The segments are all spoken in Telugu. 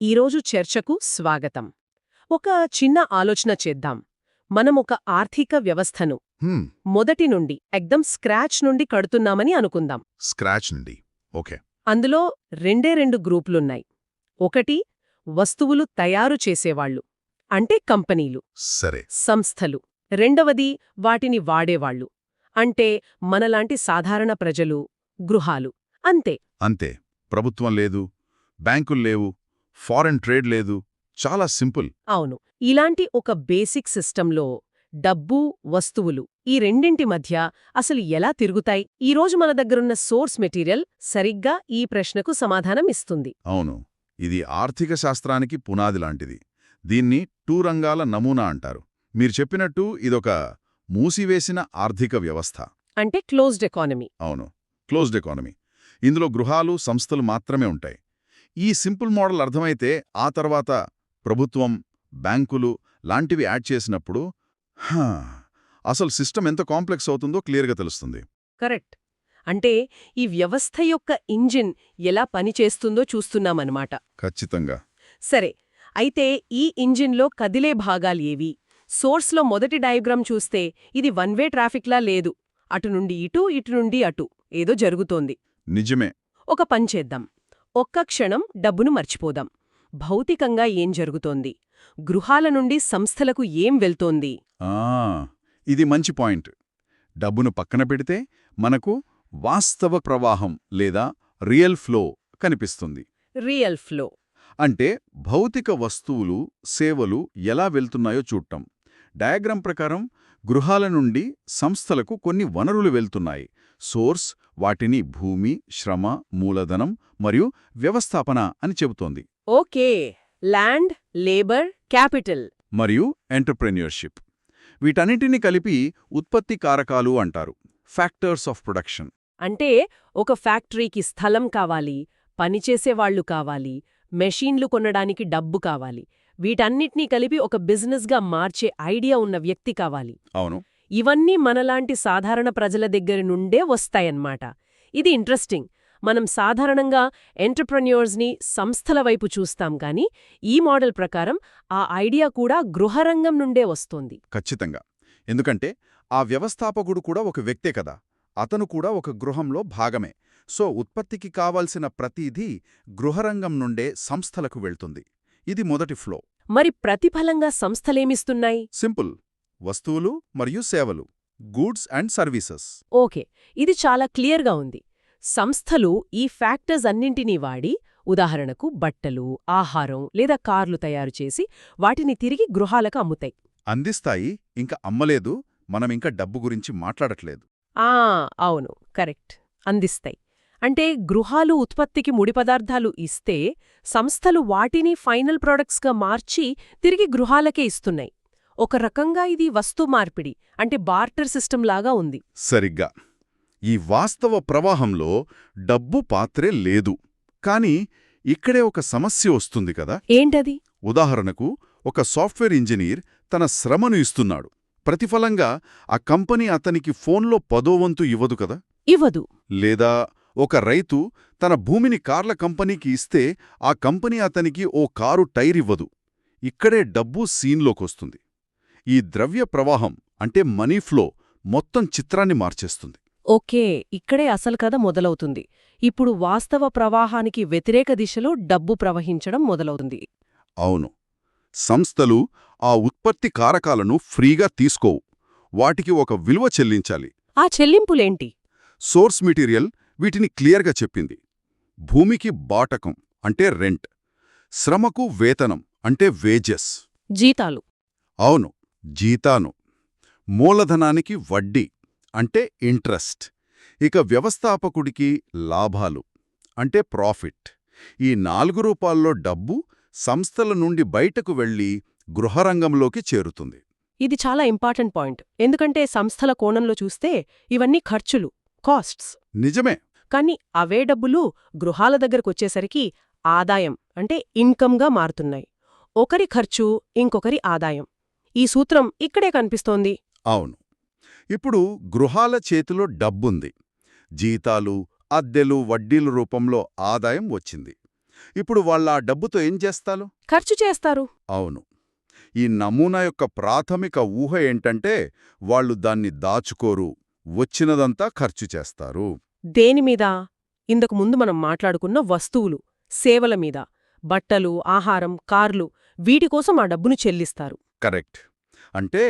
ఈరోజు చర్చకు స్వాగతం. ఒక చిన్న ఆలోచన చేద్దాం. మనం ఒక ఆర్థిక వ్యవస్థను మొదటి నుండి ఎగ్దం స్క్రాచ్ నుండి కడుతున్నామని అనుకుందాం. స్క్రాచ్ నుండి. ఓకే. అందులో రెండే రెండు గ్రూపులున్నాయి. ఒకటి వస్తువులు తయారు చేసేవాళ్ళు అంటే కంపెనీలు. సరే. సంస్థలు. రెండవది వాటిని వాడేవాళ్ళు అంటే మనలాంటి సాధారణ ప్రజలు గృహాలు. అంతే. అంతే. ప్రభుత్వం లేదు బ్యాంకులు లేవు ఫారెన్ ట్రేడ్ లేదు. చాలా సింపుల్. అవును. ఇలాంటి ఒక బేసిక్ సిస్టంలో డబ్బు వస్తువులు ఈ రెండింటి మధ్య అసలు ఎలా తిరుగుతాయి? ఈరోజు మన దగ్గరున్న సోర్స్ మెటీరియల్ సరిగ్గా ఈ ప్రశ్నకు సమాధానం ఇస్తుంది. అవును. ఇది ఆర్థిక శాస్త్రానికి పునాది లాంటిది. దీన్ని టూ రంగాల నమూనా అంటారు. మీరు చెప్పినట్టు ఇదొక మూసివేసిన ఆర్థిక వ్యవస్థ. అంటే క్లోజ్డ్ ఎకానమీ. అవును. Closed economy. ఇందులో గృహాలు సంస్థలు మాత్రమే ఉంటాయి. ఈ సింపుల్ మోడల్ అర్థమైతే ఆ తర్వాత ప్రభుత్వం బ్యాంకులు లాంటివి యాడ్ చేసినప్పుడు హా, అసలు సిస్టమ్ ఎంత కాంప్లెక్స్ అవుతుందో క్లియర్గా తెలుస్తుంది. కరెక్ట్. అంటే ఈ వ్యవస్థ యొక్క ఇంజిన్ ఎలా పనిచేస్తుందో చూస్తున్నామన్నమాట. ఖచ్చితంగా. సరే అయితే ఈ ఇంజిన్లో కదిలే భాగాలు ఏవి? సోర్స్లో మొదటి డయాగ్రామ్ చూస్తే ఇది వన్ వే ట్రాఫిక్లా లేదు. అటు నుండి ఇటు ఇటు నుండి అటు. ఏదో జరుగుతోంది. నిజమే. ఒక పంచేద్దాం ఒక్క క్షణం డబ్బును మర్చిపోదాం. భౌతికంగా ఏం జరుగుతోంది? గృహాల నుండి సంస్థలకు ఏం వెళ్తోంది? ఆ ఇది మంచి పాయింట్. డబ్బును పక్కన పెడితే మనకు వాస్తవ ప్రవాహం లేదా రియల్ ఫ్లో కనిపిస్తుంది. Real flow. అంటే భౌతిక వస్తువులు సేవలు ఎలా వెళ్తున్నాయో చూడటం. డయాగ్రామ్ ప్రకారం గృహాల నుండి సంస్థలకు కొన్ని వనరులు వెళ్తున్నాయి. సోర్స్ వాటిని భూమి శ్రమ మూలధనం మరియు వ్యవస్థాపన అని చెబుతోంది. ఓకే. Land labour capital. మరియు ఎంటర్ప్రెన్యూర్షిప్. వీటన్నిటినీ కలిపి ఉత్పత్తి కారకాలు అంటారు. Factors of production. అంటే ఒక ఫ్యాక్టరీకి స్థలం కావాలి పనిచేసేవాళ్ళు కావాలి మెషీన్లు కొనడానికి డబ్బు కావాలి. వీటన్నిటినీ కలిపి ఒక బిజినెస్గా మార్చే ఐడియా ఉన్న వ్యక్తి కావాలి. అవును. ఇవన్నీ మనలాంటి సాధారణ ప్రజల దగ్గర నుండే వస్తాయన్నమాట ఇది ఇంట్రెస్టింగ్. మనం సాధారణంగా ఎంటర్ప్రెన్యూర్స్ని సంస్థల వైపు చూస్తాం కానీ ఈ మోడల్ ప్రకారం ఆ ఐడియా కూడా గృహరంగం నుండే వస్తోంది. ఖచ్చితంగా. ఎందుకంటే ఆ వ్యవస్థాపకుడు కూడా ఒక వ్యక్తే కదా. అతను కూడా ఒక గృహంలో భాగమే. సో ఉత్పత్తికి కావాల్సిన ప్రతిదీ గృహరంగం నుండే సంస్థలకు వెళ్తుంది. ఇది మొదటి ఫ్లో. మరి ప్రతిఫలంగా సంస్థలేమిస్తున్నాయి? సింపుల్. వస్తువులు మరియు సేవలు గూడ్స్ అండ్ సర్వీసెస్. ఓకే ఇది చాలా క్లియర్గా ఉంది. సంస్థలు ఈ ఫ్యాక్టర్స్ అన్నింటినీ వాడి ఉదాహరణకు బట్టలు ఆహారం లేదా కార్లు తయారు చేసి వాటిని తిరిగి గృహాలకు అమ్ముతాయి. అందిస్తాయి ఇంకా అమ్మలేదు మనం ఇంకా డబ్బు గురించి మాట్లాడట్లేదు. ఆ అవును కరెక్ట్ అందిస్తాయి. అంటే గృహాలు ఉత్పత్తికి ముడి పదార్థాలు ఇస్తే సంస్థలు వాటిని ఫైనల్ ప్రొడక్ట్స్గా మార్చి తిరిగి గృహాలకే ఇస్తున్నాయి. ఒక రకంగా ఇది వస్తు మార్పిడి అంటే బార్టర్ సిస్టమ్ లాగా ఉంది. సరిగ్గా. ఈ వాస్తవ ప్రవాహంలో డబ్బు పాత్రే లేదు. కాని ఇక్కడే ఒక సమస్య వస్తుంది కదా? ఏంటది? ఉదాహరణకు ఒక సాఫ్ట్వేర్ ఇంజనీర్ తన శ్రమను ఇస్తున్నాడు. ప్రతిఫలంగా ఆ కంపెనీ అతనికి ఫోన్లో పదో వంతు ఇవ్వదు కదా? ఇవ్వదు. లేదా ఒక రైతు తన భూమిని కార్ల కంపెనీకి ఇస్తే ఆ కంపెనీ అతనికి ఓ కారు టైర్ ఇవ్వదు. ఇక్కడే డబ్బు సీన్లోకొస్తుంది. ఈ ద్రవ్య ప్రవాహం అంటే మనీ ఫ్లో మొత్తం చిత్రాన్ని మార్చేస్తుంది. ఓకే ఇక్కడే అసలు కథ మొదలవుతుంది. ఇప్పుడు వాస్తవ ప్రవాహానికి వ్యతిరేక దిశలో డబ్బు ప్రవహించడం మొదలవుతుంది. అవును. సంస్థలు ఆ ఉత్పత్తి కారకాలను ఫ్రీగా తీసుకోవు. వాటికి ఒక విలువ చెల్లించాలి. ఆ చెల్లింపులేంటి? సోర్స్ మెటీరియల్ వీటిని క్లియర్గా చెప్పింది. భూమికి బాటకం అంటే రెంట్. శ్రమకు వేతనం అంటే వేజెస్. జీతాలు. అవును. జీతాను. మూలధనానికి వడ్డీ అంటే ఇంట్రెస్ట్. ఇక వ్యవస్థాపకుడికి లాభాలు అంటే ప్రాఫిట్. ఈ నాలుగు రూపాల్లో డబ్బు సంస్థల నుండి బయటకు వెళ్ళి గృహరంగంలోకి చేరుతుంది. ఇది చాలా ఇంపార్టెంట్ పాయింట్. ఎందుకంటే సంస్థల కోణంలో చూస్తే ఇవన్నీ ఖర్చులు కాస్ట్స్. నిజమే. కానీ అవే డబ్బులు గృహాల దగ్గరకొచ్చేసరికి ఆదాయం అంటే ఇన్కమ్గా మారుతున్నాయి. ఒకరి ఖర్చు ఇంకొకరి ఆదాయం. ఈ సూత్రం ఇక్కడే కనిపిస్తోంది. అవును. ఇప్పుడు గృహాల చేతిలో డబ్బుంది. జీతాలు అద్దెలు వడ్డీల రూపంలో ఆదాయం వచ్చింది. ఇప్పుడు వాళ్ళ ఆ డబ్బుతో ఏం చేస్తారు? ఖర్చు చేస్తారు. అవును. ఈ నమూనా యొక్క ప్రాథమిక ఊహ ఏంటంటే వాళ్ళు దాన్ని దాచుకోరు వచ్చినదంతా ఖర్చు చేస్తారు. దేనిమీద ఇంతకు ముందు మనం మాట్లాడుకున్న వస్తువులు సేవల మీద. బట్టలు ఆహారం కార్లు వీటి కోసం ఆ డబ్బును చెల్లిస్తారు. కరెక్ట్. అంటే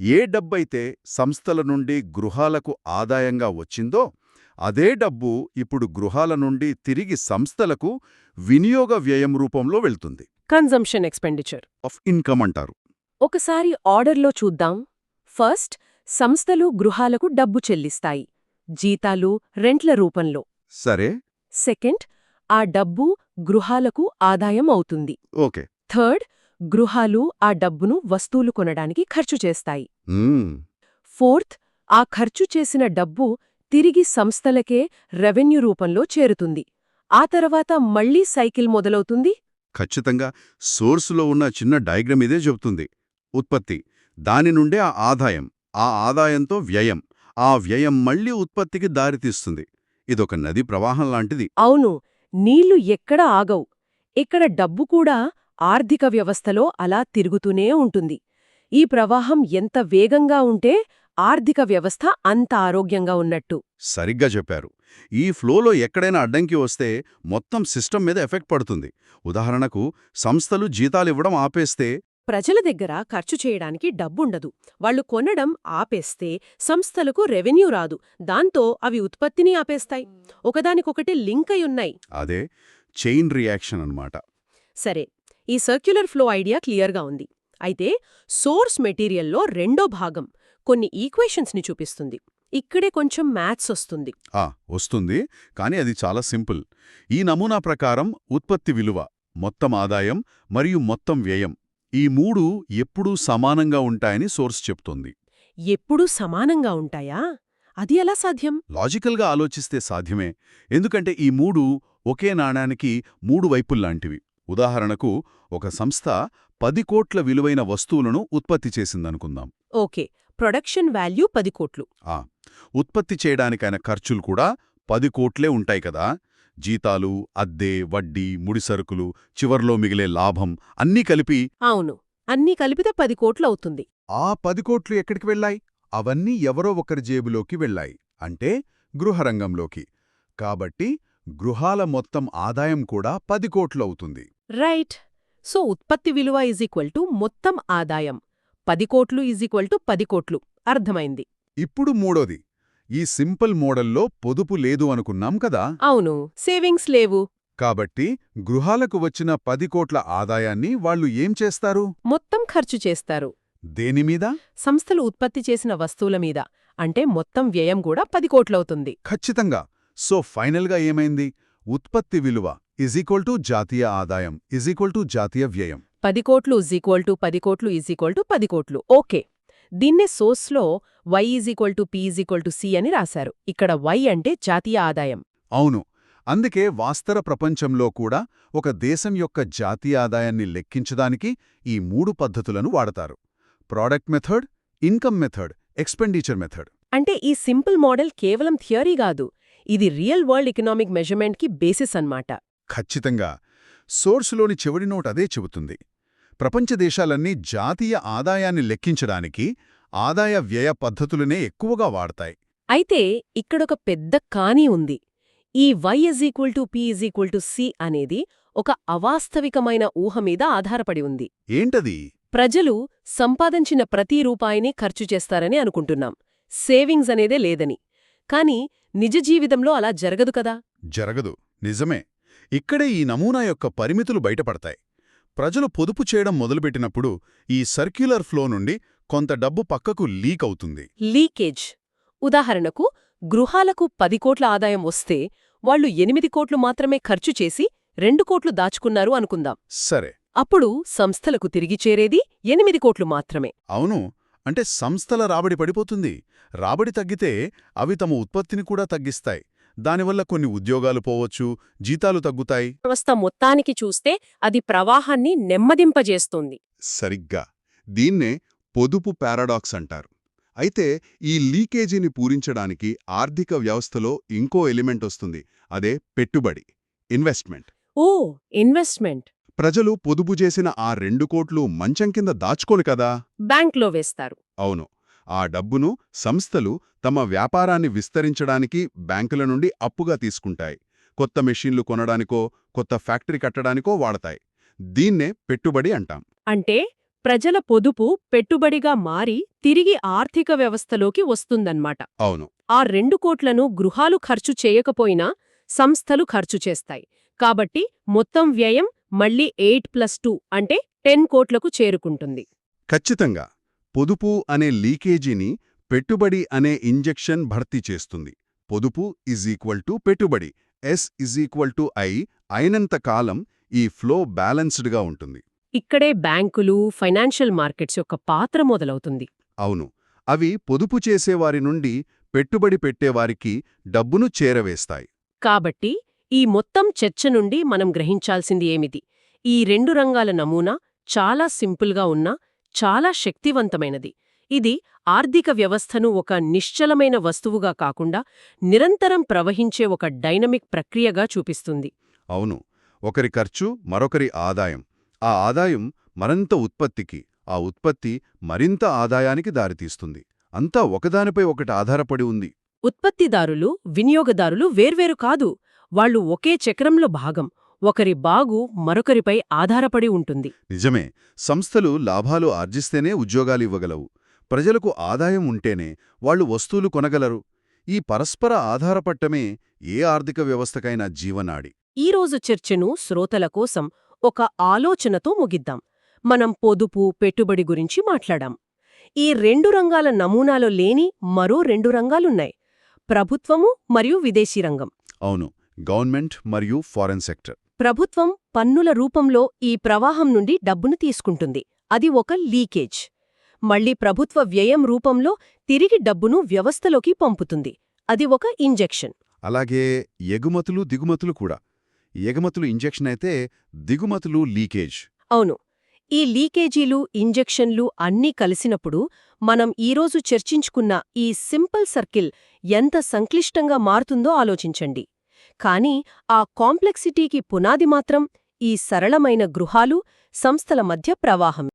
ఏ డబ్బైతే సంస్థల నుండి గృహాలకు ఆదాయంగా వచ్చిందో అదే డబ్బు ఇప్పుడు గృహాల నుండి తిరిగి సంస్థలకు వినియోగ వ్యయం రూపంలో వెళ్తుంది. Consumption expenditure. ఆఫ్ ఇన్కమ్ అంటారు. ఒకసారి ఆర్డర్లో చూద్దాం. ఫస్ట్ సంస్థలు గృహాలకు డబ్బు చెల్లిస్తాయి. జీతాలు రెంట్ల రూపంలో. సరే. సెకండ్ ఆ డబ్బు గృహాలకు ఆదాయం అవుతుంది. ఓకే. థర్డ్ గృహాలు ఆ డబ్బును వస్తువులు కొనడానికి ఖర్చు చేస్తాయి. ఫోర్త్ ఆ ఖర్చు చేసిన డబ్బు తిరిగి సంస్థలకే రెవెన్యూ రూపంలో చేరుతుంది. ఆ తర్వాత మళ్ళీ సైకిల్ మొదలవుతుంది? ఖచ్చితంగా. సోర్సులో ఉన్న చిన్న డయాగ్రమ్ ఇదే చెబుతుంది. ఉత్పత్తి. దాని నుండే ఆ ఆదాయం. ఆ ఆదాయంతో వ్యయం. ఆ వ్యయం మళ్ళీ ఉత్పత్తికి దారితీస్తుంది. ఇదొక నది ప్రవాహం లాంటిది. అవును. నీళ్ళు ఎక్కడ ఆగవు. ఇక్కడ డబ్బు కూడా ఆర్థిక వ్యవస్థలో అలా తిరుగుతూనే ఉంటుంది. ఈ ప్రవాహం ఎంత వేగంగా ఉంటే ఆర్థిక వ్యవస్థ అంత ఆరోగ్యంగా ఉన్నట్టు. సరిగ్గా చెప్పారు. ఈ ఫ్లోలో ఎక్కడైనా అడ్డంకి వస్తే మొత్తం సిస్టమ్ మీద ఎఫెక్ట్ పడుతుంది. ఉదాహరణకు సంస్థలు జీతాలివ్వడం ఆపేస్తే ప్రజల దగ్గర ఖర్చు చేయడానికి డబ్బుండదు. వాళ్ళు కొనడం ఆపేస్తే సంస్థలకు రెవెన్యూ రాదు. దాంతో అవి ఉత్పత్తిని ఆపేస్తాయి. ఒకదానికొకటి లింక్ అయి ఉన్నాయి. అదే చైన్ రియాక్షన్ అన్నమాట. సరే ఈ సర్క్యులర్ ఫ్లో ఐడియా క్లియర్గా ఉంది. అయితే సోర్స్ మెటీరియల్లో రెండో భాగం కొన్ని ఈక్వేషన్స్ని చూపిస్తుంది. ఇక్కడే కొంచెం మ్యాథ్స్ వస్తుంది. ఆ వస్తుంది. కానీ అది చాలా సింపుల్. ఈ నమూనా ప్రకారం ఉత్పత్తి విలువ మొత్తం ఆదాయం మరియు మొత్తం వ్యయం ఈ మూడు ఎప్పుడూ సమానంగా ఉంటాయని సోర్స్ చెప్తోంది. ఎప్పుడూ సమానంగా ఉంటాయా? అది ఎలా సాధ్యం? లాజికల్గా ఆలోచిస్తే సాధ్యమే. ఎందుకంటే ఈ మూడు ఒకే నాణానికి మూడు వైపుల్లాంటివి. ఉదాహరణకు ఒక సంస్థ పది కోట్ల విలువైన వస్తువులను ఉత్పత్తి చేసిందనుకుందాం. ఓకే. ప్రొడక్షన్ వాల్యూ పది కోట్లు. ఆ. ఉత్పత్తి చేయడానికైన ఖర్చులు కూడా పది కోట్లే ఉంటాయి కదా. జీతాలు అద్దె వడ్డీ ముడిసరుకులు చివర్లో మిగిలే లాభం అన్నీ కలిపి అవును. అన్నీ కలిపితే పది కోట్లు అవుతుంది. ఆ పది కోట్లు ఎక్కడికి వెళ్ళాయి? అవన్నీ ఎవరో ఒకరి జేబులోకి వెళ్ళాయి. అంటే గృహరంగంలోకి. కాబట్టి గృహాల మొత్తం ఆదాయం కూడా పది కోట్లు అవుతుంది. రైట్. సో ఉత్పత్తి విలువ ఈజ్ ఈక్వల్ టు మొత్తం ఆదాయం. పది కోట్లు ఈజ్ ఈక్వల్ టు పది కోట్లు. అర్థమైంది. ఇప్పుడు మూడోది. ఈ సింపుల్ మోడల్లో పొదుపు లేదు అనుకున్నాం కదా? అవును. సేవింగ్స్ లేవు. కాబట్టి గృహాలకు వచ్చిన పది కోట్ల ఆదాయాన్ని వాళ్ళు ఏం చేస్తారు? మొత్తం ఖర్చు చేస్తారు. దేనిమీద సంస్థలు ఉత్పత్తి చేసిన వస్తువుల మీద. అంటే మొత్తం వ్యయం కూడా పది కోట్లవుతుంది. ఖచ్చితంగా. సో ఫైనల్గా ఏమైంది? ఉత్పత్తి విలువ ఇజ్ ఈక్వల్ టు జాతీయ ఆదాయం ఇజ్ ఈక్వల్ టు జాతీయ వ్యయం. పది కోట్లు ఈజ్ ఈక్వల్ టు పది కోట్లు ఈజ్ ఈక్వల్ టు పది కోట్లు. ఓకే. దీన్నే సోర్స్లో Y is equal to P is equal to C అని రాశారు. ఇక్కడ వై అంటే జాతీయ ఆదాయం. అవును. అందుకే వాస్తవ ప్రపంచంలో కూడా ఒక దేశం యొక్క జాతీయ ఆదాయాన్ని లెక్కించడానికి ఈ మూడు పద్ధతులను వాడతారు. Product method income method expenditure method అంటే ఈ సింపుల్ మోడల్ కేవలం థియరీ కాదు. ఇది రియల్ వరల్డ్ ఎకనామిక్ మెజర్మెంట్కి బేసిస్ అన్నమాట. ఖచ్చితంగా. సోర్సులోని చివరి నోట్ అదే చెబుతుంది. ప్రపంచ దేశాలన్నీ జాతీయ ఆదాయాన్ని లెక్కించడానికి ఆదాయ వ్యయ పద్ధతులనే ఎక్కువగా వాడతాయి. అయితే ఇక్కడొక పెద్ద కానీ ఉంది. ఈ Y is equal to P is equal to C అనేది ఒక అవాస్తవికమైన ఊహ మీద ఆధారపడి ఉంది. ఏంటది? ప్రజలు సంపాదించిన ప్రతి రూపాయిని ఖర్చు చేస్తారని అనుకుంటున్నాం. సేవింగ్స్ అనేదే లేదని. కాని నిజ జీవితంలో అలా జరగదు కదా. జరగదు. నిజమే. ఇక్కడే ఈ నమూనా యొక్క పరిమితులు బయటపడతాయి. ప్రజలు పొదుపు చేయడం మొదలుపెట్టినప్పుడు ఈ సర్క్యులర్ ఫ్లో నుండి కొంత డబ్బు పక్కకు లీక్ అవుతుంది. లీకేజ్. ఉదాహరణకు గృహాలకు పది కోట్ల ఆదాయం వస్తే వాళ్ళు ఎనిమిది కోట్లు మాత్రమే ఖర్చు చేసి రెండు కోట్లు దాచుకున్నారు అనుకుందాం. సరే. అప్పుడు సంస్థలకు తిరిగి చేరేది ఎనిమిది కోట్లు మాత్రమే. అవును. అంటే సంస్థల రాబడి పడిపోతుంది. రాబడి తగ్గితే అవి తమ ఉత్పత్తిని కూడా తగ్గిస్తాయి. దానివల్ల కొన్ని ఉద్యోగాలు పోవచ్చు జీతాలు తగ్గుతాయి. వ్యవస్థ మొత్తానికి చూస్తే అది ప్రవాహాన్ని నెమ్మదింపజేస్తుంది. సరిగ్గా. దీన్నే పొదుపు పారాడాక్స్ అంటారు. అయితే ఈ లీకేజీని పూరించడానికి ఆర్థిక వ్యవస్థలో ఇంకో ఎలిమెంట్ వస్తుంది. అదే పెట్టుబడి ఇన్వెస్ట్మెంట్. ఓ ఇన్వెస్ట్మెంట్. ప్రజలు పొదుపు చేసిన ఆ రెండు కోట్లు మంచం కింద దాచుకోలు కదా? బ్యాంక్లో వేస్తారు. అవును. ఆ డబ్బును సంస్థలు తమ వ్యాపారాన్ని విస్తరించడానికి బ్యాంకుల నుండి అప్పుగా తీసుకుంటాయి. కొత్త మెషీన్లు కొనడానికో కొత్త ఫ్యాక్టరీ కట్టడానికో వాడతాయి. దీన్నే పెట్టుబడి అంటాం. అంటే ప్రజల పొదుపు పెట్టుబడిగా మారి తిరిగి ఆర్థిక వ్యవస్థలోకి వస్తుందన్నమాట. అవును. ఆ రెండు కోట్లను గృహాలు ఖర్చు చేయకపోయినా సంస్థలు ఖర్చు చేస్తాయి. కాబట్టి మొత్తం వ్యయం మళ్ళీ ఎయిట్ ప్లస్ టూ అంటే టెన్ కోట్లకు చేరుకుంటుంది. ఖచ్చితంగా. పొదుపు అనే లీకేజీని పెట్టుబడి అనే ఇంజెక్షన్ భర్తీ చేస్తుంది. పొదుపు ఇజ్ ఈక్వల్ టు పెట్టుబడి. S is equal to I అయినంత కాలం ఈ ఫ్లో బ్యాలెన్స్డ్గా ఉంటుంది. ఇక్కడే బ్యాంకులు ఫైనాన్షియల్ మార్కెట్స్ యొక్క పాత్ర మొదలవుతుంది. అవును. అవి పొదుపు చేసేవారి నుండి పెట్టుబడి పెట్టేవారికి డబ్బును చేరవేస్తాయి. కాబట్టి ఈ మొత్తం చర్చ నుండి మనం గ్రహించాల్సింది ఏమిటి? ఈ రెండు రంగాల నమూనా చాలా సింపుల్గా ఉన్నా చాలా శక్తివంతమైనది. ఇది ఆర్థిక వ్యవస్థను ఒక నిశ్చలమైన వస్తువుగా కాకుండా నిరంతరం ప్రవహించే ఒక డైనమిక్ ప్రక్రియగా చూపిస్తుంది. అవును. ఒకరి ఖర్చు మరొకరి ఆదాయం. ఆ ఆదాయం మరింత ఉత్పత్తికి ఆ ఉత్పత్తి మరింత ఆదాయానికి దారితీస్తుంది. అంతా ఒకదానిపై ఒకటి ఆధారపడి ఉంది. ఉత్పత్తిదారులు వినియోగదారులు వేర్వేరు కాదు. వాళ్ళు ఒకే చక్రంలో భాగం ఒకరి బాగు మరొకరిపై ఆధారపడి ఉంటుంది. నిజమే సంస్థలు లాభాలు ఆర్జిస్తేనే ఉద్యోగాలు ఇవ్వగలవు. ప్రజలకు ఆదాయం ఉంటేనే వాళ్ళు వస్తువులు కొనగలరు. ఈ పరస్పర ఆధారపట్టమే ఏ ఆర్థిక వ్యవస్థకైనా జీవనాడి. ఈరోజు చర్చను శ్రోతల కోసం ఒక ఆలోచనతో ముగిద్దాం. మనం పొదుపు పెట్టుబడి గురించి మాట్లాడాం. ఈ రెండు రంగాల నమూనాలో లేని మరో రెండు రంగాలున్నాయి. ప్రభుత్వము మరియు విదేశీ రంగం. అవును గవర్నమెంట్ మరియు ఫారెన్ సెక్టర్. ప్రభుత్వం పన్నుల రూపంలో ఈ ప్రవాహం నుండి డబ్బును తీసుకుంటుంది. అది ఒక లీకేజ్. మళ్ళీ ప్రభుత్వ వ్యయం రూపంలో తిరిగి డబ్బును వ్యవస్థలోకి పంపుతుంది. అది ఒక ఇంజెక్షన్. అలాగే ఎగుమతులు దిగుమతులు కూడా. ఎగుమతులు ఇంజెక్షన్ అయితే దిగుమతులు లీకేజ్. అవును. ఈ లీకేజీలు ఇంజెక్షన్లు అన్నీ కలిసినప్పుడు మనం ఈరోజు చర్చించుకున్న ఈ సింపుల్ సర్కిల్ ఎంత సంక్లిష్టంగా మారుతుందో ఆలోచించండి. కానీ ఆ కాంప్లెక్సిటీకి పునాది మాత్రం ఈ సరళమైన గృహాలు సంస్థల మధ్య ప్రవాహం